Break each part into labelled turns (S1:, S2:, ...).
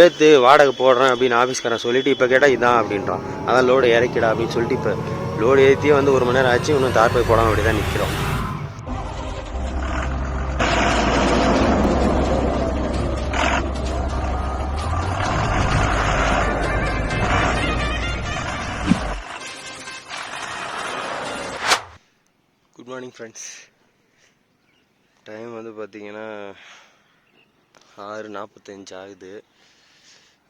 S1: ஏற்று வாடகை போடுறேன் அப்படின்னு ஆஃபீஸ்காரன் சொல்லிட்டு இப்போ கேட்டால் இதான் அப்படின்றான். அதான் லோடு இறக்கிடா அப்படின்னு சொல்லிட்டு இப்போ லோடு ஏற்றியே வந்து ஒரு மணி நேரம் ஆச்சு இன்னும் தார்பை போடாமல் அப்படி தான் நிற்கிறோம் குட் மார்னிங் ஃப்ரெண்ட்ஸ் டைம் வந்து பார்த்தீங்கன்னா ஆறு நாற்பத்தஞ்சு ஆகுது.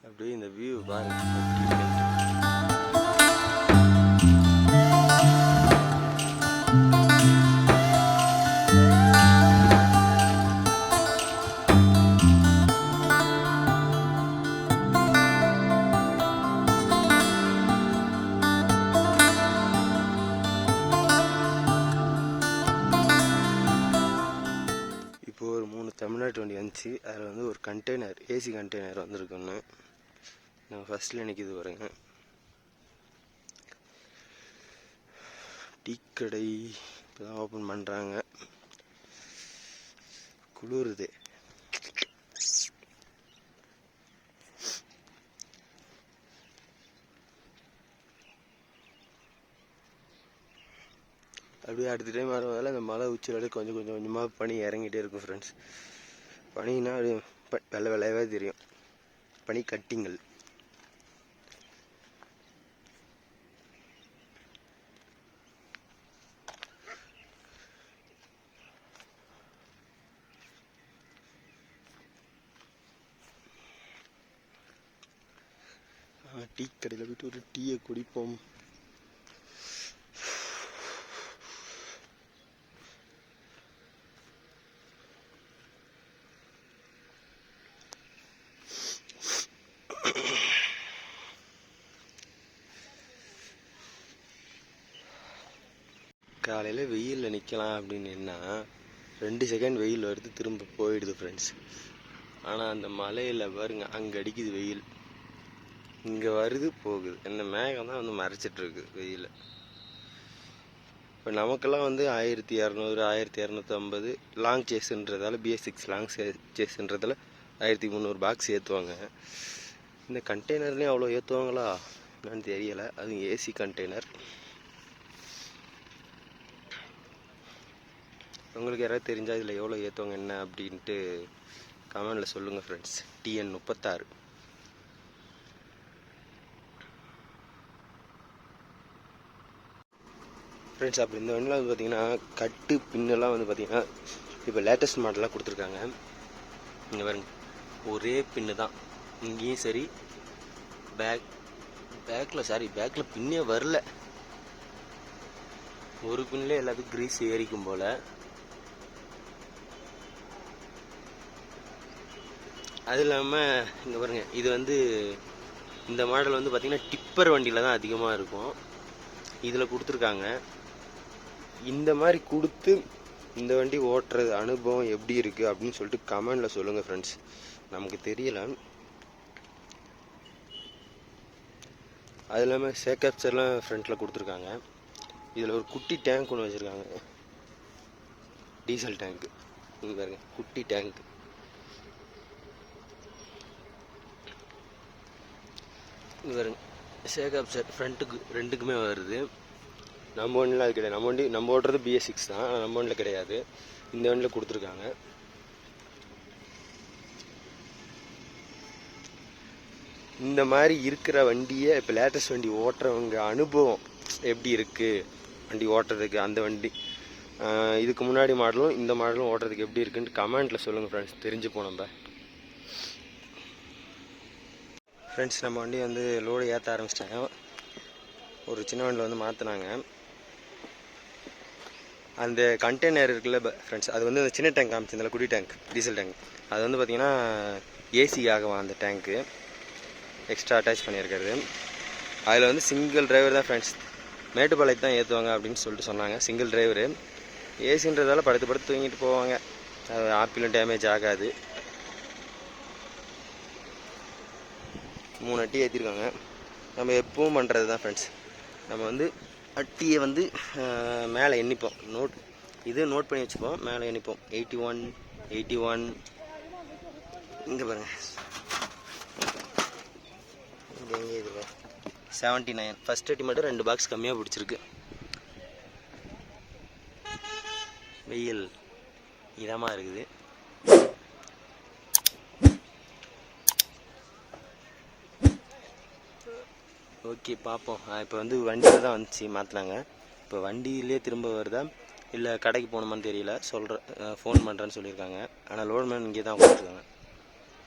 S1: அப்படியே இந்த வியூ பாருங்க இப்போ ஒரு மூணு தமிழ்நாட்டு வண்டி வந்துச்சு. அதில் வந்து ஒரு கண்டெய்னர் ஏசி கண்டெய்னர் வந்திருக்குன்னு. நான் ஃபஸ்ட்டில் நிற்கிது பாருங்க. டீ கடை இப்போ தான் ஓப்பன் பண்ணுறாங்க குளிருது. அப்படியே அடுத்த டைம் வரதால அந்த மலை உச்சியில் கொஞ்சம் கொஞ்சம் கொஞ்சமாக பனி இறங்கிட்டே இருக்கும் ஃப்ரெண்ட்ஸ் பனின்னா ப- வெள்ளை வெள்ளையாவே தெரியும். பனி கட்டிங்கள். டீ கடையில் போயிட்டு ஒரு டீயை குடிப்போம். காலையில் வெயிலில் நிற்கலாம் அப்படின்னா ரெண்டு செகண்ட் வெயில் வருது திரும்ப போயிடுது ஃப்ரெண்ட்ஸ் ஆனால் அந்த மலையில் பாருங்க அங்கே அடிக்குது வெயில். இங்கே வருது போகுது. இந்த மேகம் தான் வந்து மறைச்சிட்ருக்கு வெயில். இப்போ நமக்கெல்லாம் வந்து ஆயிரத்தி இரநூறு ஆயிரத்தி இரநூத்தி ஐம்பது லாங் சேஸுன்றதால பிஎஸ் சிக்ஸ் லாங் சேஸுன்றதால ஆயிரத்தி முந்நூறு பாக்ஸ் ஏற்றுவாங்க இந்த கண்டெய்னர்லேயும் அவ்வளோ ஏற்றுவாங்களா என்னன்னு தெரியலை. அதுவும் ஏசி கண்டெய்னர் உங்களுக்கு யாராவது தெரிஞ்சால் இதில் எவ்வளோ ஏற்றுவாங்க என்ன அப்படின்ட்டு கமெண்டில் சொல்லுங்கள் ஃப்ரெண்ட்ஸ் டிஎன் முப்பத்தாறு. ஃப்ரெண்ட்ஸ் அப்படி இந்த வண்டியில் வந்து பார்த்தீங்கன்னா கட்டு பின்னெல்லாம் வந்து பார்த்தீங்கன்னா இப்போ லேட்டஸ்ட் மாடலாக கொடுத்துருக்காங்க. இங்கே பாருங்க. ஒரே பின்னு தான். இங்கேயும் சரி பேக் பேக்கில் சாரி பேக்கில் பின்னே வரல. ஒரு பின்னிலே எல்லாத்துக்கும் கிரீஸ் ஏறிக்கும் போல். அது இல்லாமல் இங்கே பாருங்க. இது வந்து இந்த மாடல் வந்து பார்த்திங்கன்னா டிப்பர் வண்டியில் தான் அதிகமாக இருக்கும். இதில் கொடுத்துருக்காங்க. இந்த மாதிரி கொடுத்து இந்த வண்டி ஓட்டுறது அனுபவம் எப்படி இருக்குது அப்படின்னு சொல்லிட்டு கமெண்டில் சொல்லுங்கள் ஃப்ரெண்ட்ஸ் நமக்கு தெரியல. அது இல்லாமல் சேக்கப்சர்லாம் ஃப்ரண்ட்டில் கொடுத்துருக்காங்க. இதில் ஒரு குட்டி டேங்க் ஒன்று வச்சுருக்காங்க. டீசல் டேங்க் இங்கே பாருங்க குட்டி டேங்க் இங்கே பாருங்க சேகப்சர் ஃப்ரண்ட்டுக்கு ரெண்டுக்குமே வருது. நம்ம ஒன்றில் அது கிடையாது. நம்ம வண்டி நம்ம ஓட்டுறது பிஎஸ் சிக்ஸ் தான். ஆனால் நம்ம ஒன்றில் கிடையாது. இந்த வண்டியில் கொடுத்துருக்காங்க. இந்த மாதிரி இருக்கிற வண்டியை இப்போ லேட்டஸ்ட் வண்டி ஓட்டுறவங்க அனுபவம் எப்படி இருக்குது வண்டி ஓட்டுறதுக்கு அந்த வண்டி. இதுக்கு முன்னாடி மாடலும் இந்த மாடலும் ஓட்டுறதுக்கு எப்படி இருக்குன்ட்டு கமெண்ட்டில் சொல்லுங்கள் ஃப்ரெண்ட்ஸ் தெரிஞ்சுப்போம் நம்ம. ஃப்ரெண்ட்ஸ் நம்ம வண்டி வந்து லோடு ஏற்ற ஆரம்பிச்சிட்டாங்க. ஒரு சின்ன வண்டியில் வந்து மாற்றினாங்க அந்த கண்டெய்னர் இருக்குல்ல ஃப்ரெண்ட்ஸ் அது வந்து அந்த சின்ன டேங்க் காமிச்சிருந்தால குடி டேங்க் டீசல் டேங்க் அது வந்து பார்த்திங்கன்னா ஏசிக்காகவா அந்த டேங்க்கு எக்ஸ்ட்ரா அட்டாச் பண்ணியிருக்கிறது. அதில் வந்து சிங்கிள் டிரைவர் தான் ஃப்ரெண்ட்ஸ் மேட்டுப்பாளையத்து தான் ஏற்றுவாங்க அப்படின்னு சொல்லிட்டு சொன்னாங்க. சிங்கிள் டிரைவரு ஏசின்றதால படுத்து படுத்து தூங்கிட்டு போவாங்க. அது ஆப்பிளும் டேமேஜ் ஆகாது. மூணு அட்டி ஏற்றிருக்காங்க நம்ம எப்பவும் பண்ணுறது தான் ஃப்ரெண்ட்ஸ் நம்ம வந்து அட்டியை வந்து மேலே எண்ணிப்போம். நோட் இது நோட் பண்ணி வச்சுப்போம் மேலே எண்ணிப்போம். எயிட்டி ஒன் எயிட்டி ஒன் இங்கே பாருங்கள் இது எங்கே இதில் செவன்ட்டி நைன் ஃபஸ்ட் அட்டி மட்டும் ரெண்டு பாக்ஸ் கம்மியாக பிடிச்சிருக்கு. வெயில். இதமாக இருக்குது. ஓகே பார்ப்போம் இப்போ வந்து வண்டியில் தான் வந்துச்சு மாற்றினாங்க இப்போ வண்டியிலே திரும்ப வருதா? இல்லை கடைக்கு போகணுமான்னு தெரியல. சொல்கிறேன் ஃபோன் பண்ணுறேன்னு சொல்லியிருக்காங்க. ஆனால் லோட்மேன் இங்கே தான் உட்காந்துருக்காங்க.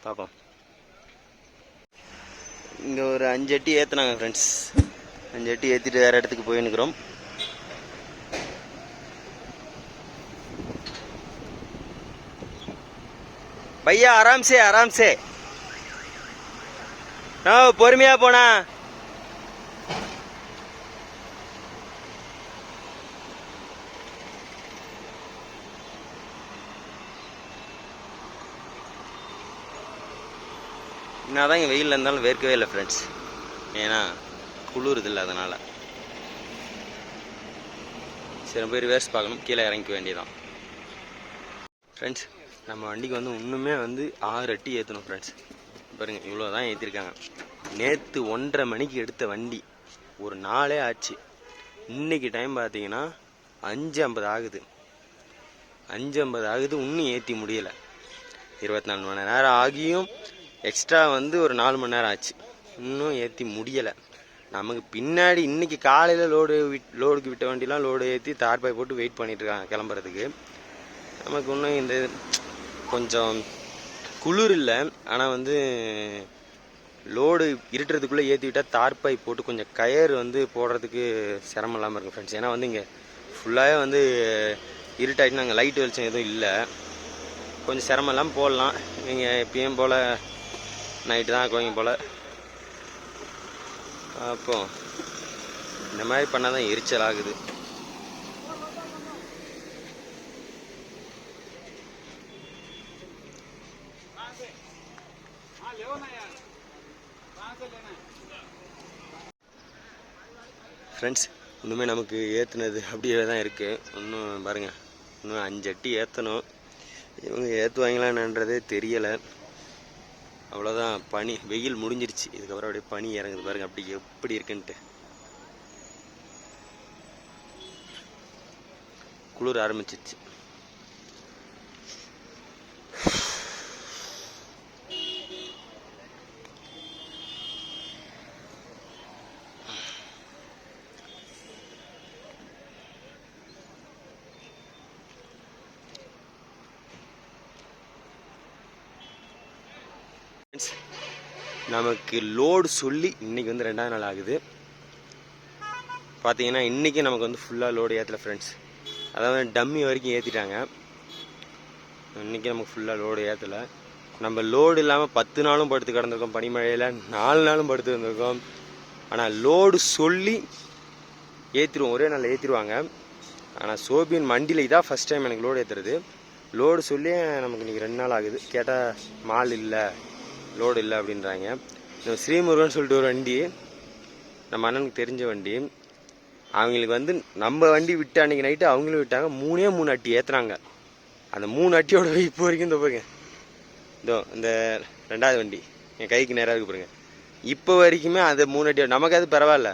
S1: பார்ப்போம் இங்கே ஒரு அஞ்சு அட்டி ஏற்றுனாங்க ஃப்ரெண்ட்ஸ் அஞ்சு அட்டி ஏற்றிட்டு வேறு இடத்துக்கு போயின்னுக்குறோம் பையா ஆராம்சே ஆராம்சே. ஆ பொறுமையாக போனா. நான் தான் இங்கே வெயிலில் இருந்தாலும் வேர்க்கவே இல்லை ஃப்ரெண்ட்ஸ் ஏன்னா குளிருது இல்லை அதனால். சரி போய் ரிவர்ஸ் பார்க்கணும். கீழே இறங்கிக்க வேண்டியதான் ஃப்ரெண்ட்ஸ் நம்ம வண்டிக்கு வந்து இன்னுமே வந்து ஆறு அட்டி ஏற்றணும் ஃப்ரெண்ட்ஸ் பாருங்க இவ்வளோ தான் ஏற்றிருக்காங்க நேற்று ஒன்றரை மணிக்கு எடுத்த வண்டி. ஒரு நாளே ஆச்சு. இன்னைக்கு டைம் பார்த்தீங்கன்னா அஞ்சு ஐம்பது ஆகுது. அஞ்சு ஐம்பது ஆகுது இன்னும் ஏற்றி முடியலை. இருபத்தி நாலு மணி நேரம் ஆகியும் எக்ஸ்ட்ரா வந்து ஒரு நாலு மணி நேரம் ஆச்சு. இன்னும் ஏற்றி முடியலை. நமக்கு பின்னாடி இன்னைக்கு காலையில் லோடு விட் லோடுக்கு விட்ட வண்டிலாம் லோடு ஏற்றி தார்பாய் போட்டு வெயிட் பண்ணிகிட்ருக்காங்க கிளம்புறதுக்கு. நமக்கு இன்னும் இந்த கொஞ்சம் குளிர் இல்லை. ஆனால் வந்து லோடு இருட்டுறதுக்குள்ளே ஏற்றி விட்டால் தார்பாய் போட்டு கொஞ்சம் கயர் வந்து போடுறதுக்கு சிரமம் இல்லாமல் இருக்கும் ஃப்ரெண்ட்ஸ் ஏன்னா வந்து இங்கே ஃபுல்லாகவே வந்து இருட்டாயிட்டு நாங்கள் லைட் வெளிச்சம் எதுவும் இல்லை. கொஞ்சம் சிரமம் இல்லாமல் போடலாம். நீங்கள் எப்பயும் போல் நைட்டு தான் ஆக்குவாங்க போல். அப்போ இந்த மாதிரி பண்ணால் தான் எரிச்சல் ஆகுது. ஃப்ரெண்ட்ஸ் இன்னுமே நமக்கு ஏற்றுனது அப்படியே தான் இருக்குது இன்னும் பாருங்கள் இன்னும் அஞ்சு அட்டி ஏற்றணும் இவங்க ஏற்றுவாங்களான்றதே தெரியலை. அவ்வளோதான் பனி வெயில் முடிஞ்சிருச்சு. இதுக்கப்புறம் அப்படியே பனி இறங்குது பாருங்க அப்படி எப்படி இருக்குன்ட்டு. குளிர் ஆரம்பிச்சிருச்சு. நமக்கு லோடு சொல்லி இன்னைக்கு வந்து ரெண்டாவது நாள் ஆகுது. பார்த்தீங்கன்னா இன்றைக்கி நமக்கு வந்து ஃபுல்லாக லோடு ஏற்றல ஃப்ரெண்ட்ஸ் அதாவது டம்மி வரைக்கும் ஏற்றிட்டாங்க இன்றைக்கி நமக்கு ஃபுல்லாக லோடு ஏற்றலை நம்ம லோடு இல்லாமல் பத்து நாளும் படுத்து கிடந்திருக்கோம். பனிமழையில் நாலு நாளும் படுத்து இருந்திருக்கோம். ஆனால் லோடு சொல்லி ஏற்றிடுவோம் ஒரே நாளில் ஏற்றிடுவாங்க ஆனால் சோபியன் மண்டியில் இதான் ஃபஸ்ட் டைம் எனக்கு லோடு ஏற்றுறது லோடு சொல்லி நமக்கு இன்றைக்கி ரெண்டு நாள் ஆகுது. கேட்டால் மால் இல்லை. லோடு இல்லை அப்படின்றாங்க. இந்த ஸ்ரீமுருகன் சொல்லிட்டு ஒரு வண்டி நம்ம அண்ணனுக்கு தெரிஞ்ச வண்டி. அவங்களுக்கு வந்து நம்ம வண்டி விட்டு அன்றைக்கி நைட்டு அவங்களும் விட்டாங்க. மூணே மூணு அட்டி ஏற்றுறாங்க அந்த மூணு அட்டியோட இப்போ வரைக்கும் இந்த பாருங்க. இதோ இந்த ரெண்டாவது வண்டி. என் கைக்கு நேராக இருக்கு பாருங்க. இப்போ வரைக்குமே அந்த மூணு அட்டி நமக்கு அது பரவாயில்ல.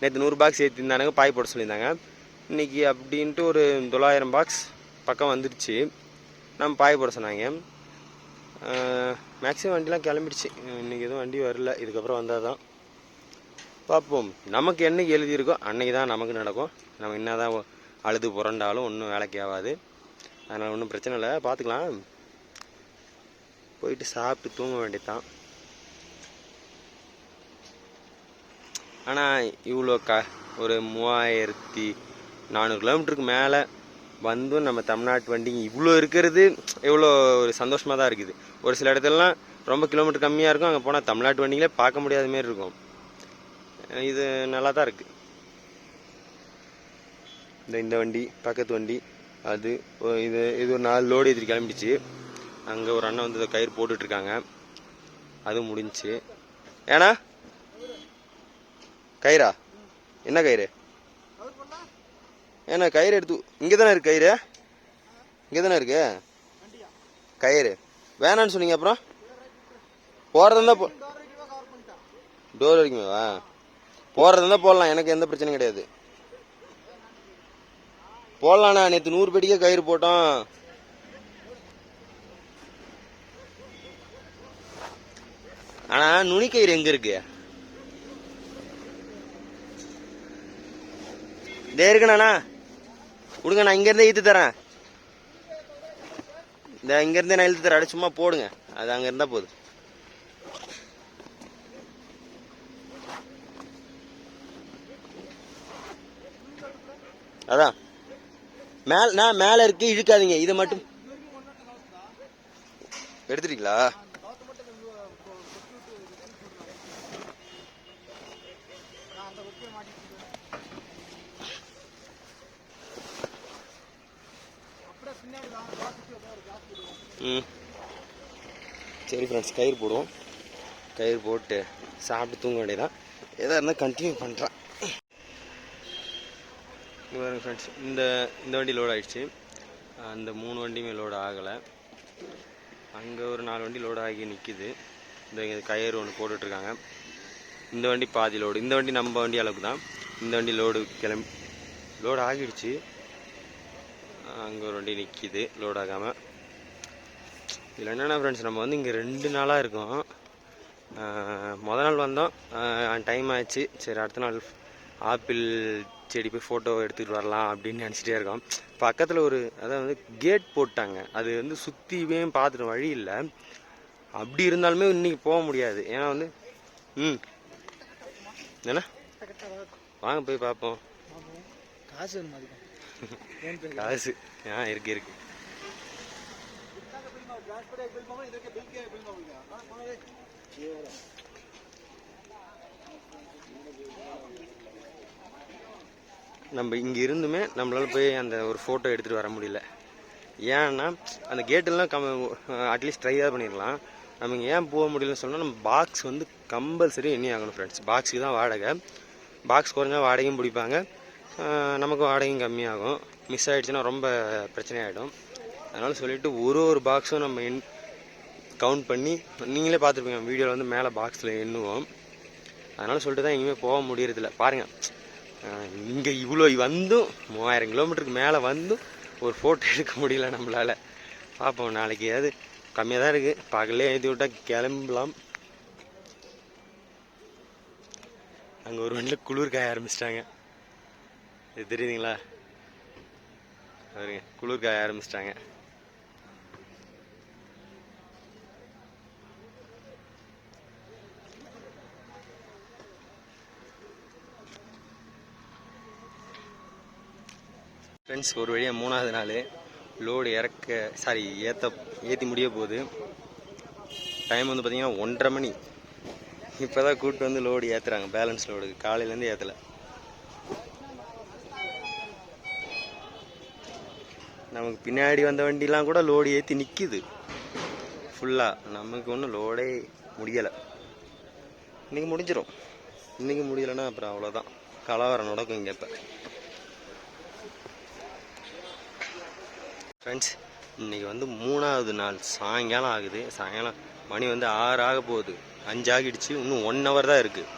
S1: நேற்று நூறு பாக்ஸ் ஏற்றிருந்தானுங்க பாய் போட சொல்லியிருந்தாங்க. இன்னைக்கு அப்படின்ட்டு ஒரு தொள்ளாயிரம் பாக்ஸ் பக்கம் வந்துடுச்சு நம்ம பாய் போட சொன்னாங்க. மேக்ஸிமம் வண்டிலாம் கிளம்பிடுச்சு. இன்றைக்கி எதுவும் வண்டி வரல. இதுக்கப்புறம் வந்தால் தான் பார்ப்போம். நமக்கு என்னைக்கு எழுதியிருக்கோ அன்னைக்கு தான் நமக்கு நடக்கும். நம்ம என்ன தான் அழுது புரண்டாலும் ஒன்றும் வேலைக்கு ஆகாது. அதனால் ஒன்றும் பிரச்சனை இல்லை. பார்த்துக்கலாம். போயிட்டு சாப்பிட்டு தூங்க வேண்டியதுதான். ஆனால் இவ்வளோ க ஒரு மூவாயிரத்தி நானூறு கிலோமீட்டருக்கு மேலே வந்தும் நம்ம தமிழ்நாட்டு வண்டிங்க இவ்வளோ இருக்கிறது எவ்வளோ ஒரு சந்தோஷமாக தான் இருக்குது. ஒரு சில இடத்துலலாம் ரொம்ப கிலோமீட்டர் கம்மியாக இருக்கும் அங்கே போனால் தமிழ்நாட்டு வண்டிங்களே பார்க்க முடியாத மாரி இருக்கும். இது நல்லா தான் இருக்குது இந்த இந்த வண்டி பக்கத்து வண்டி அது இது இது ஒரு நாலு லோடு எதிரி கிளம்பிடுச்சு. அங்கே ஒரு அண்ணன் வந்து இதை கயிறு போட்டுட்ருக்காங்க. அதுவும் முடிஞ்சுச்சு ஏன்னா? கயிறா? என்ன கயிறு? ஏண்ணா கயிறு எடுத்து இங்கே தானே இருக்கு கயிறு? இங்கே தானே இருக்கு? கயிறு. வேணான்னு சொன்னீங்க அப்புறம். போகிறதா போ டோர் வரைக்குமேவா வா. இருந்தால் போடலாம் எனக்கு எந்த பிரச்சனையும் கிடையாது. போடலாண்ணா நேற்று நூறு பெட்டிக்கே கயிறு போட்டோம். ஆனால் நுனிக்கயிறு எங்கே இருக்கு? இதே இருக்குண்ணா கொடுங்க நான் இங்கேருந்தே இழுத்து தரேன். இந்த இங்கேருந்தே நான் இழுத்து தரேன். சும்மா போடுங்க. அது அங்கே இருந்தால் போதும். அதான். மேல நான் மேலே இருக்கு இழுக்காதீங்க. இதை மட்டும். எடுத்துட்டீங்களா? ம். சரி ஃப்ரெண்ட்ஸ் கயிறு போடுவோம். கயிறு போட்டு சாப்பிட்டு தூங்க வேண்டியதான் எதாக இருந்தால் கண்டினியூ பண்ணுறேன் பாருங்க ஃப்ரெண்ட்ஸ் இந்த இந்த வண்டி லோட் ஆகிடுச்சு அந்த மூணு வண்டியுமே லோடு ஆகலை. அங்கே ஒரு நாலு வண்டி லோடு ஆகி நிற்கிது இந்த கயிறு ஒன்று போட்டுட்ருக்காங்க. இந்த வண்டி பாதி லோடு இந்த வண்டி நம்ம வண்டி அளவுக்கு தான் இந்த வண்டி லோடு கிளம்பி லோடு ஆகிடுச்சு. அங்கே ஒரு வண்டி நிற்கிது லோட் ஆகாமல் இதில் என்னென்னா ஃப்ரெண்ட்ஸ் நம்ம வந்து இங்கே ரெண்டு நாளாக இருக்கோம். மொதல் முத நாள் வந்தோம். டைம் ஆச்சு சரி அடுத்த நாள் ஆப்பிள் செடி போய் ஃபோட்டோ எடுத்துகிட்டு வரலாம் அப்படின்னு நினச்சிட்டே இருக்கோம். பக்கத்தில் ஒரு அதாவது வந்து கேட் போட்டாங்க. அது வந்து சுற்றியுமே பார்த்துட்டு வழி இல்லை. அப்படி இருந்தாலுமே இன்றைக்கி போக முடியாது. ஏன்னா வந்து ம். என்ன? வாங்க போய் பார்ப்போம்.
S2: காசு வேணுமா
S1: காசு ஆ இருக்கு இருக்கு. நம்ம இங்கே இருந்துமே நம்மளால போய் அந்த ஒரு ஃபோட்டோ எடுத்துகிட்டு வர முடியல. ஏன்னா அந்த கேட்டெல்லாம் கம் அட்லீஸ்ட் ட்ரை தான் பண்ணிடலாம். நம்ம இங்கே ஏன் போக முடியலன்னு சொன்னால் நம்ம பாக்ஸ் வந்து கம்பல்சரி எண்ணி ஆகணும் ஃப்ரெண்ட்ஸ் பாக்ஸுக்கு தான் வாடகை. பாக்ஸ் குறைஞ்சா வாடகையும் பிடிப்பாங்க. நமக்கு வாடகையும் கம்மியாகும். மிஸ் ஆகிடுச்சுன்னா ரொம்ப பிரச்சனையாகிடும் அதனால் சொல்லிட்டு ஒரு ஒரு பாக்ஸும் நம்ம எண் கவுண்ட் பண்ணி நீங்களே பார்த்துருப்பீங்க வீடியோவில் வந்து மேலே பாக்ஸில் எண்ணுவோம். அதனால் சொல்லிட்டு தான் எங்கேயுமே போக முடியறதில்ல. பாருங்கள் இங்கே இவ்வளோ வந்தும் மூவாயிரம் கிலோமீட்டருக்கு மேலே வந்தும் ஒரு ஃபோட்டோ எடுக்க முடியல நம்மளால். பார்ப்போம் நாளைக்கு ஏதாவது கம்மியாக தான் இருக்குது பகலே ஏற்றி விட்டால் கிளம்பலாம். அங்கே ஒரு வண்டியில் குளிர் காய ஆரம்பிச்சிட்டாங்க. இது தெரியுதுங்களா? பாருங்க குளிர் காய ஆரம்பிச்சிட்டாங்க. ஃப்ரெண்ட்ஸ் ஒரு வழியாக மூணாவது நாள் லோடு இறக்க சாரி ஏற்ற ஏற்றி முடிய போகுது. டைம் வந்து பார்த்திங்கன்னா ஒன்றரை மணி. இப்போ தான் கூப்பிட்டு வந்து லோடு ஏற்றுறாங்க பேலன்ஸ் லோடு காலையிலேருந்து ஏற்றலை நமக்கு பின்னாடி வந்த வண்டிலாம் கூட லோடு ஏற்றி நிற்கிது ஃபுல்லாக நமக்கு ஒன்றும் லோடே முடியலை. இன்றைக்கி முடிஞ்சிடும் இன்றைக்கி முடியலைன்னா அப்புறம் அவ்வளோதான் கலவரம் நடக்கும் இங்கே இப்போ. ஃப்ரெண்ட்ஸ் இன்றைக்கி வந்து மூணாவது நாள். சாயங்காலம் ஆகுது. சாயங்காலம் மணி வந்து ஆறு ஆக போகுது. அஞ்சு ஆகிடுச்சு. இன்னும் ஒன் ஹவர் தான் இருக்குது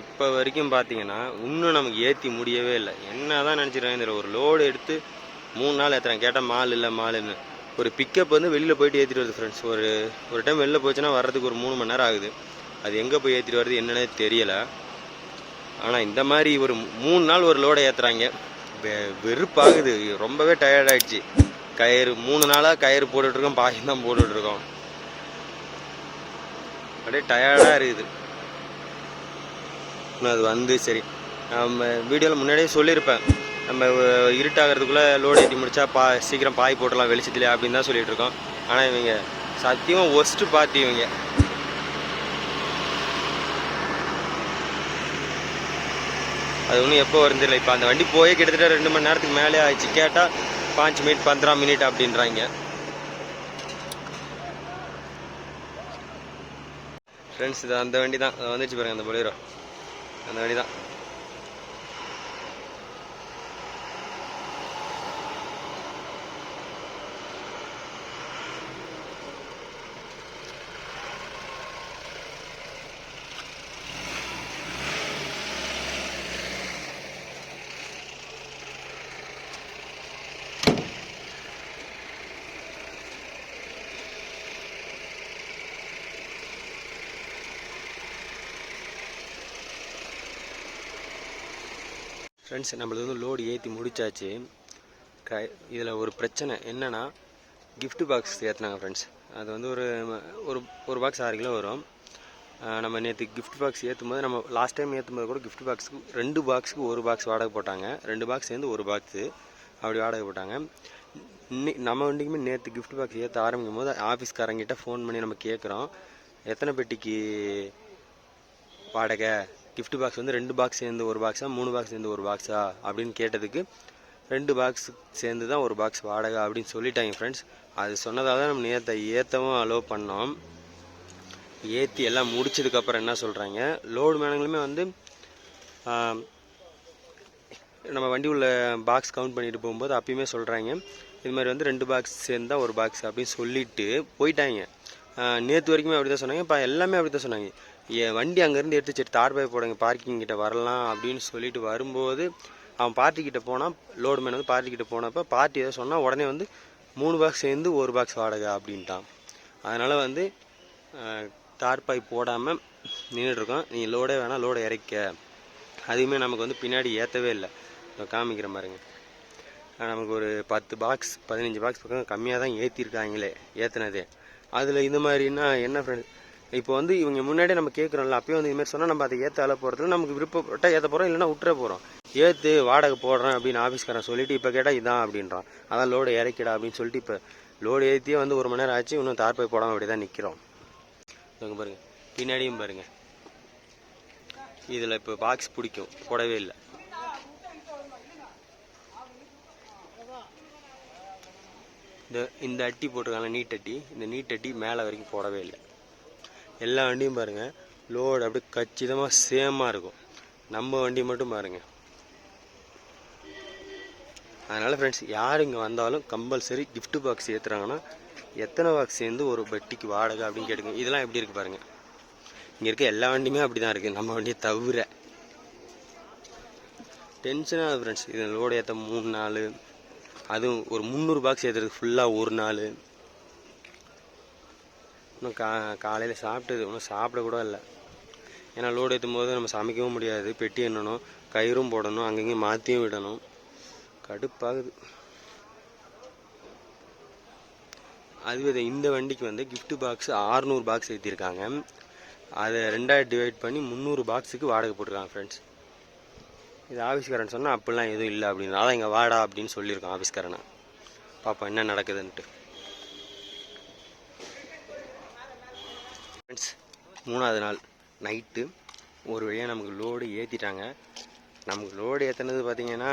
S1: இப்போ வரைக்கும் பார்த்தீங்கன்னா இன்னும் நமக்கு ஏற்றி முடியவே இல்லை. என்ன தான் நினச்சிருக்கேன் ஒரு லோடு எடுத்து மூணு நாள் ஏற்றுறேன் கேட்டால் மால் இல்லை மாலுன்னு. ஒரு பிக்கப் வந்து வெளியில் போயிட்டு ஏற்றிட்டு வருது ஃப்ரெண்ட்ஸ் ஒரு ஒரு டைம் வெளில போச்சுன்னா வர்றதுக்கு ஒரு மூணு மணி நேரம் ஆகுது. அது எங்கே போய் ஏற்றிட்டு வருது என்னன்னே தெரியலை. ஆனால் இந்த மாதிரி ஒரு மூணு நாள் ஒரு லோடை ஏற்றுறாங்க வெ- வெறுப்பாகுது. ரொம்பவே டயர்டாகிடுச்சு கயிறு மூணு நாளாக கயிறு போட்டுட்ருக்கோம் பாயம் தான் போட்டுட்ருக்கோம். அப்படியே டயர்டாக இருக்குது. இன்னும் அது வந்து சரி. நம்ம வீடியோவில் முன்னாடியே சொல்லியிருப்பேன். நம்ம இருட்டாகிறதுக்குள்ளே லோடு ஏற்றி முடிச்சா பா சீக்கிரம் பாய் போட்டலாம் வெளிச்சத்துல அப்படின்னு தான் சொல்லிகிட்டு இருக்கோம். ஆனால் இவங்க சத்தியமாக ஒஸ்ட்டு பார்த்து இவங்க. அது ஒன்றும் எப்போ வருது இப்போ அந்த வண்டி போய் கிட்டத்தட்ட ரெண்டு மணி நேரத்துக்கு மேலே ஆயிடுச்சு. கேட்டால் பாஞ்சு மினிட் பந்திரா மினிட் அப்படின்றாங்க. ஃப்ரெண்ட்ஸ் இது அந்த வண்டி தான். வந்துச்சு பாருங்க அந்த பொலிரோ அந்த வண்டி தான். ஃப்ரெண்ட்ஸ் நம்மளது வந்து லோடு ஏற்றி முடிச்சாச்சு. க இதில் ஒரு பிரச்சனை என்னென்னா கிஃப்ட் பாக்ஸ் ஏற்றினாங்க ஃப்ரெண்ட்ஸ் அது வந்து ஒரு ஒரு ஒரு பாக்ஸ் ஆறு கிலோ வரும். நம்ம நேற்று கிஃப்ட் பாக்ஸ் ஏற்றும் போது நம்ம லாஸ்ட் டைம் ஏற்றும் போது கூட கிஃப்ட் பாக்ஸுக்கு ரெண்டு பாக்ஸுக்கு ஒரு பாக்ஸ் வாடகை போட்டாங்க. ரெண்டு பாக்ஸ் சேர்ந்து ஒரு பாக்ஸு அப்படி வாடகை போட்டாங்க. இன்னி நம்ம வண்டிக்குமே நேற்று கிஃப்ட் பாக்ஸ் ஏற்ற ஆரம்பிக்கும் போது ஆஃபீஸ்காரங்கிட்ட ஃபோன் பண்ணி நம்ம கேட்குறோம் எத்தனை பெட்டிக்கு வாடகை? கிஃப்ட் பாக்ஸ் வந்து ரெண்டு பாக்ஸ் சேர்ந்து ஒரு பாக்ஸா மூணு பாக்ஸ் சேர்ந்து ஒரு பாக்ஸா அப்படின்னு கேட்டதுக்கு ரெண்டு பாக்ஸ் சேர்ந்து தான் ஒரு பாக்ஸ் வாடகை அப்படின்னு சொல்லிட்டாங்க ஃப்ரெண்ட்ஸ் அது சொன்னதாக தான் நம்ம நேற்றை ஏற்றவும் அலோவ் பண்ணோம். ஏற்றி எல்லாம் முடிச்சதுக்கப்புறம் என்ன சொல்கிறாங்க லோடு மேனங்களுமே வந்து நம்ம வண்டி உள்ள பாக்ஸ் கவுண்ட் பண்ணிட்டு போகும்போது அப்பயுமே சொல்கிறாங்க இது மாதிரி வந்து ரெண்டு பாக்ஸ் சேர்ந்தா ஒரு பாக்ஸ் அப்படின்னு சொல்லிட்டு போயிட்டாங்க. நேற்று வரைக்குமே அப்படி தான் சொன்னாங்க. இப்போ எல்லாமே அப்படி தான் சொன்னாங்க. வண்டி அங்கேருந்து எடுத்து சரி தார்பாய் போடுங்க பார்க்கிங் கிட்ட வரலாம் அப்படின்னு சொல்லிட்டு வரும்போது அவன் பார்ட்டிக்கிட்ட போனால் லோடு மேன் வந்து பார்ட்டிக்கிட்ட போனப்போ பார்ட்டி ஏதோ சொன்னால் உடனே வந்து மூணு பாக்ஸ் சேர்ந்து ஒரு பாக்ஸ் வாடகை அப்படின்ட்டான். அதனால் வந்து தார்பாய் போடாமல் நின்றுட்டுருக்கோம் நீ லோடே வேணால் லோடை இறக்க அதுவுமே நமக்கு வந்து பின்னாடி ஏற்றவே இல்லை. காமிக்கிற மாதிரிங்க நமக்கு ஒரு பத்து பாக்ஸ் பதினஞ்சு பாக்ஸ் பக்கம் கம்மியாக தான் ஏற்றிருக்காங்களே ஏற்றுனதே அதில் இந்த மாதிரின்னா என்ன ஃப்ரெண்ட் இப்போ வந்து இவங்க முன்னாடியே நம்ம கேட்குறோம்ல அப்பயும் வந்து இதுமாதிரி சொன்னால் நம்ம அதை ஏற்ற அளவு போகிறதுல நமக்கு விருப்பப்பட்டால் ஏற்ற போகிறோம் இல்லைன்னா விட்டுற போகிறோம் ஏற்று வாடகை போடுறேன் அப்படின்னு ஆஃபீஸ்காரன் சொல்லிட்டு இப்போ கேட்டால் இதான் அப்படின்றான். அதான் லோடு இறக்கிடா அப்படின்னு சொல்லிட்டு இப்போ லோடு ஏற்றியே வந்து ஒரு மணி நேரம் ஆச்சு இன்னும் தார்பை போடாமல் அப்படி தான் நிற்கிறோம் இங்க பாருங்கள் பின்னாடியும் பாருங்கள் இதில் இப்போ பாக்ஸ் பிடிக்கும் போடவே இல்லை. இந்த இந்த அட்டி போட்டிருக்காங்க நீட் அட்டி இந்த நீட் அட்டி மேலே வரைக்கும் போடவே இல்லை. எல்லா வண்டியும் பாருங்கள் லோடு அப்படியே கச்சிதமாக சேமாக இருக்கும். நம்ம வண்டி மட்டும் பாருங்கள் அதனால் ஃப்ரெண்ட்ஸ் யார் இங்கே வந்தாலும் கம்பல்சரி கிஃப்ட்டு பாக்ஸ் ஏற்றுறாங்கன்னா எத்தனை பாக்ஸ் சேர்ந்து ஒரு பெட்டிக்கு வாடகை அப்படின்னு கேட்டுங்க இதெல்லாம் எப்படி இருக்குது பாருங்கள் இங்கே இருக்க எல்லா வண்டியுமே அப்படி தான் இருக்குது நம்ம வண்டியை தவிர. டென்ஷனாக ஃப்ரெண்ட்ஸ் இது லோடு ஏற்ற மூணு நாள் அதுவும் ஒரு முந்நூறு பாக்ஸ் ஏற்றுறதுக்கு ஃபுல்லாக ஒரு நாள். இன்னும் கா காலையில் சாப்பிட்டது. இன்னும் சாப்பிட கூட இல்லை. ஏன்னா லோடு ஏற்றும் போது நம்ம சமைக்கவும் முடியாது. பெட்டி எண்ணணும் கயிறும் போடணும் அங்கங்கேயும் மாற்றியும் விடணும். கடுப்பாகுது. அதுவே இந்த வண்டிக்கு வந்து கிஃப்ட் பாக்ஸ் 600 பாக்ஸ் ஏற்றிருக்காங்க அதை ரெண்டாயிரம் டிவைட் பண்ணி முந்நூறு பாக்ஸுக்கு வாடகை போட்டிருக்காங்க ஃப்ரெண்ட்ஸ் இது ஆஃபீஸ்காரன் சொன்னால் அப்படிலாம் எதுவும் இல்லை அப்படின்னு அதான் இங்கே வாடா அப்படின்னு சொல்லியிருக்கான் ஆஃபீஸ்காரனை பாப்பா என்ன நடக்குதுன்ட்டு ஃப்ரெண்ட்ஸ் மூணாவது நாள் நைட்டு ஒரு வழியாக நமக்கு லோடு ஏற்றிட்டாங்க நமக்கு லோடு ஏற்றினது பார்த்திங்கன்னா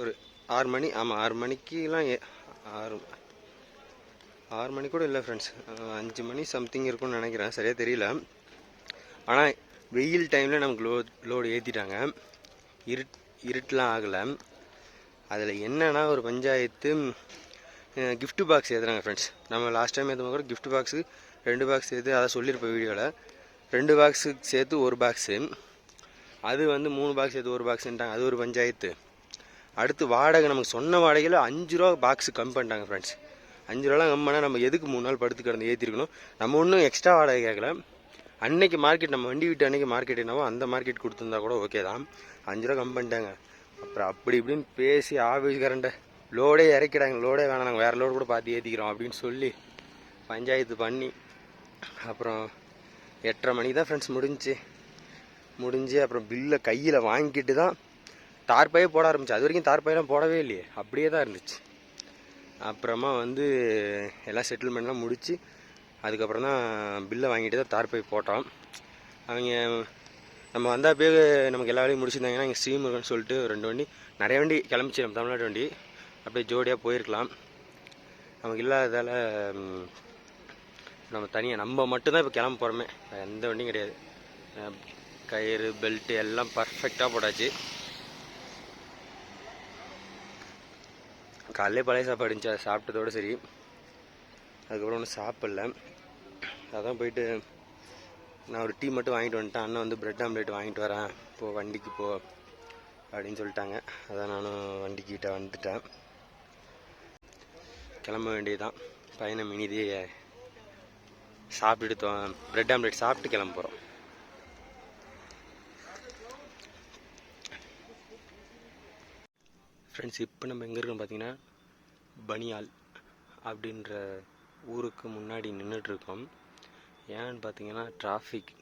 S1: ஒரு ஆறு மணி ஆமாம் ஆறு மணிக்கெலாம் ஏ ஆறு ஆறு மணி கூட இல்லை ஃப்ரெண்ட்ஸ் அஞ்சு மணி சம்திங் இருக்கும்னு நினைக்கிறேன். சரியாக தெரியல. ஆனால் வெயில் டைமில் நமக்கு லோ லோடு ஏற்றிட்டாங்க இருட் இருட்டெலாம் ஆகலை. அதில் என்னென்னா ஒரு பஞ்சாயத்து கிஃப்ட் பாக்ஸ் ஏற்றுறாங்க ஃப்ரெண்ட்ஸ் நம்ம லாஸ்ட் டைம் ஏற்றும் கூட கிஃப்ட் பாக்ஸு ரெண்டு பாக்ஸ் சேர்த்து அதை சொல்லியிருப்பேன் வீடியோவில் ரெண்டு பாக்ஸுக்கு சேர்த்து ஒரு பாக்ஸு அது வந்து மூணு பாக்ஸ் சேர்த்து ஒரு பாக்ஸுன்ட்டாங்க அது ஒரு பஞ்சாயத்து. அடுத்து வாடகை நமக்கு சொன்ன வாடகையில் அஞ்சு ரூபா பாக்ஸு கம்மி பண்ணிட்டாங்க ஃப்ரெண்ட்ஸ் அஞ்சு ரூபாலாம் கம்மி பண்ணால் நம்ம எதுக்கு மூணு நாள் படுத்து கிடந்து ஏற்றிருக்கணும் நம்ம ஒன்றும் எக்ஸ்ட்ரா வாடகை கேட்கல அன்னைக்கு மார்க்கெட் நம்ம வண்டி விட்டு அன்னைக்கு மார்க்கெட் என்னவோ அந்த மார்க்கெட் கொடுத்துருந்தா கூட ஓகே தான். அஞ்சு ரூபா கம்மி பண்ணிட்டாங்க. அப்புறம் அப்படி இப்படின்னு பேசி ஆஃபீஸ்காரன்ட்ட லோடே இறக்கிடாங்க லோடே வேணாம். நாங்கள் வேறு லோடு கூட பார்த்து ஏற்றிக்கிறோம் அப்படின்னு சொல்லி பஞ்சாயத்து பண்ணி அப்புறம் எட்டரை மணிக்கு தான் ஃப்ரெண்ட்ஸ் முடிஞ்சுச்சு முடிஞ்சு அப்புறம் பில்லை கையில் வாங்கிட்டு தான் தார்பாயே போட ஆரம்பிச்சு அது வரைக்கும் தார்பாயெல்லாம் போடவே இல்லையே. அப்படியே தான் இருந்துச்சு. அப்புறமா வந்து எல்லாம் செட்டில்மெண்ட்லாம் முடித்து அதுக்கப்புறம் தான் பில்லை வாங்கிட்டு தான் தார்பாய் போட்டோம். அவங்க நம்ம வந்தாப்பே நமக்கு எல்லா வேலையும் முடிச்சிருந்தாங்கன்னா இங்கே ஸ்ரீமுருகன் சொல்லிட்டு ரெண்டு வண்டி நிறைய வண்டி கிளம்பிச்சு நம்ம தமிழ்நாட்டு வண்டி. அப்படியே ஜோடியாக போயிருக்கலாம். நமக்கு இல்லாததால் நம்ம தனியாக நம்ம மட்டும்தான் இப்போ கிளம்ப போகிறோமே எந்த வண்டியும் கிடையாது. கயிறு பெல்ட்டு எல்லாம் பர்ஃபெக்டாக போட்டாச்சு. காலையிலே பழைய சாப்பாடு இருந்துச்சு அதை சாப்பிட்டதோட சரி. அதுக்கப்புறம் ஒன்றும் சாப்பிடல. அதான் போயிட்டு நான் ஒரு டீ மட்டும் வாங்கிட்டு வந்துட்டேன். அண்ணன் வந்து பிரெட் ஆம்லேட் வாங்கிட்டு வரேன். போ வண்டிக்கு போ அப்படின்னு சொல்லிட்டாங்க. அதான் நானும் வண்டிக்கிட்ட வந்துட்டேன். கிளம்ப வேண்டியதுதான். பயணம் இனிதே. சாப்பிட்டு பிரெட் ஆம்லேட் சாப்பிட்டு கிளம்புறோம். ஃப்ரெண்ட்ஸ் இப்போ நம்ம எங்கே இருக்கோம் பார்த்தீங்கன்னா பனியால் அப்படின்ற ஊருக்கு முன்னாடி நின்றுட்டுருக்கோம் ஏன்னு பார்த்தீங்கன்னா டிராஃபிக்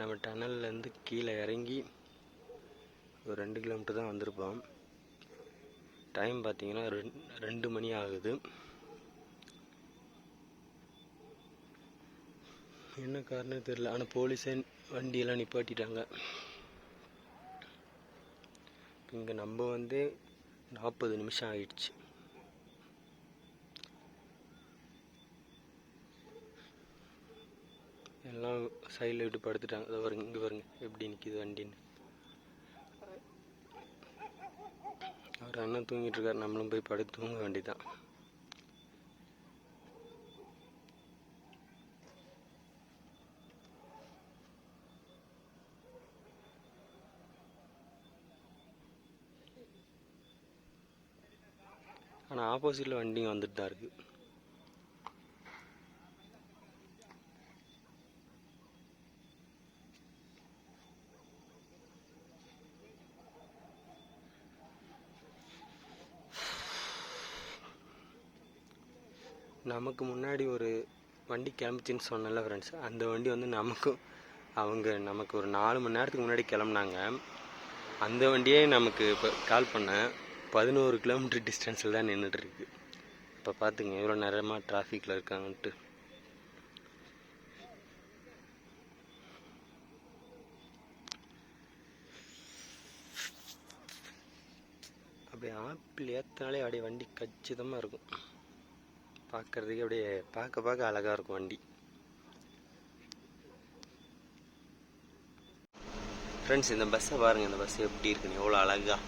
S1: நம்ம டனல்லேருந்து கீழே இறங்கி ஒரு ரெண்டு கிலோமீட்டர் தான் வந்திருப்போம். டைம் பார்த்தீங்கன்னா ரெண் ரெண்டு மணி ஆகுது. என்ன காரணம் தெரியல. ஆனால் போலீஸே வண்டியெல்லாம் நிப்பாட்டிட்டாங்க. இங்கே நம்ம வந்து நாற்பது நிமிஷம் ஆயிடுச்சு. எல்லாம் சைடில் விட்டு படுத்துட்டாங்க. அதை வருங்க இங்கே வருங்க எப்படி நிற்கிது வண்டின்னு. அவர் அண்ணன் தூங்கிட்டு இருக்காரு. நம்மளும் போய் படுத்து தூங்க வேண்டியதான் ஆனால் ஆப்போசிட்டில் வண்டிங்க வந்துட்டு தான் இருக்குது நமக்கு முன்னாடி ஒரு வண்டி கிளம்பிச்சின்னு சொன்னல ஃப்ரெண்ட்ஸ் அந்த வண்டி வந்து நமக்கும் அவங்க நமக்கு ஒரு நாலு மணி நேரத்துக்கு முன்னாடி கிளம்புனாங்க. அந்த வண்டியே நமக்கு இப்போ கால் பண்ணேன். பதினோரு கிலோமீட்டர் டிஸ்டன்ஸில் தான் நின்றுட்டுருக்கு இப்போ பார்த்துங்க எவ்வளோ நேரமாக டிராஃபிக்கில் இருக்காங்கன்ட்டு. அப்படியே ஆப்பிள் ஏற்றினாலே அப்படியே வண்டி கச்சிதமாக இருக்கும். பார்க்குறதுக்கு அப்படியே பார்க்க பார்க்க அழகாக இருக்கும் வண்டி. ஃப்ரெண்ட்ஸ் இந்த பஸ்ஸை பாருங்கள் இந்த பஸ் எப்படி இருக்குன்னு எவ்வளோ அழகா.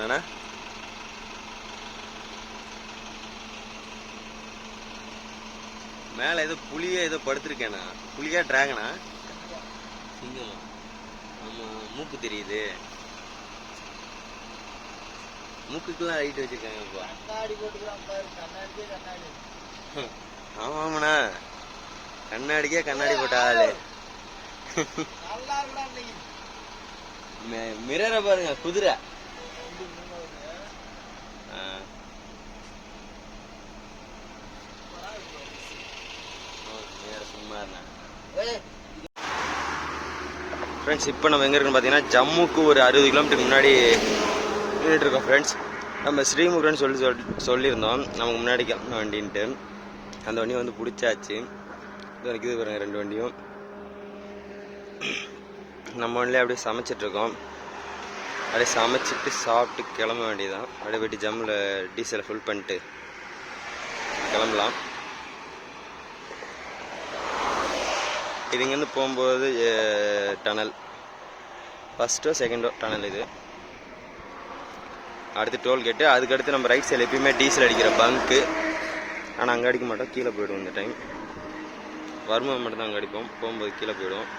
S1: என்னண்ணா மேலே ஏதோ புளியே ஏதோ படுத்திருக்கேண்ணா புளியா டிராகனா சிங்கமா. ஆமாம் மூக்கு தெரியுது. மூக்குக்கெல்லாம் லைட் வச்சிருக்காங்க இப்போ.
S2: கண்ணாடி போட்டுக்கிறான் பாரு கண்ணாடிக்கே கண்ணாடி.
S1: போட்ட ஆளு. மிரரை பாருங்க குதிரை. ஃப்ரெண்ட்ஸ் இப்போ நம்ம எங்கே இருக்குன்னு பார்த்தீங்கன்னா ஜம்முக்கு ஒரு அறுபது கிலோமீட்டருக்கு முன்னாடி நின்றுட்டு இருக்கோம் ஃப்ரெண்ட்ஸ் நம்ம ஸ்ரீமுருகன் சொல்லி சொல் சொல்லியிருந்தோம் நமக்கு முன்னாடி கிளம்பின வண்டின்ட்டு. அந்த வண்டி வந்து பிடிச்சாச்சு. இது வரைக்கும் இது பாருங்க ரெண்டு வண்டியும். நம்ம வண்டியிலே அப்படியே சமைச்சிட்ருக்கோம் அப்படியே சமைச்சிட்டு சாப்பிட்டு கிளம்ப வேண்டியதான் அப்படியே போயிட்டு ஜம்மில் டீசலை ஃபுல் பண்ணிட்டு கிளம்பலாம். இது இங்கேருந்து போகும்போது டனல். ஃபஸ்ட்டோ செகண்டோ டனல் இது. அடுத்து டோல்கேட்டு அதுக்கடுத்து நம்ம ரைட் சைடில் எப்பயுமே டீசல் அடிக்கிற பங்க்கு ஆனால் அங்கே அடிக்க மாட்டோம். கீழே போயிடுவோம் இந்த டைம் வரும்போது மட்டும்தான் அங்கே அடிப்போம். போகும்போது கீழே போயிடுவோம்.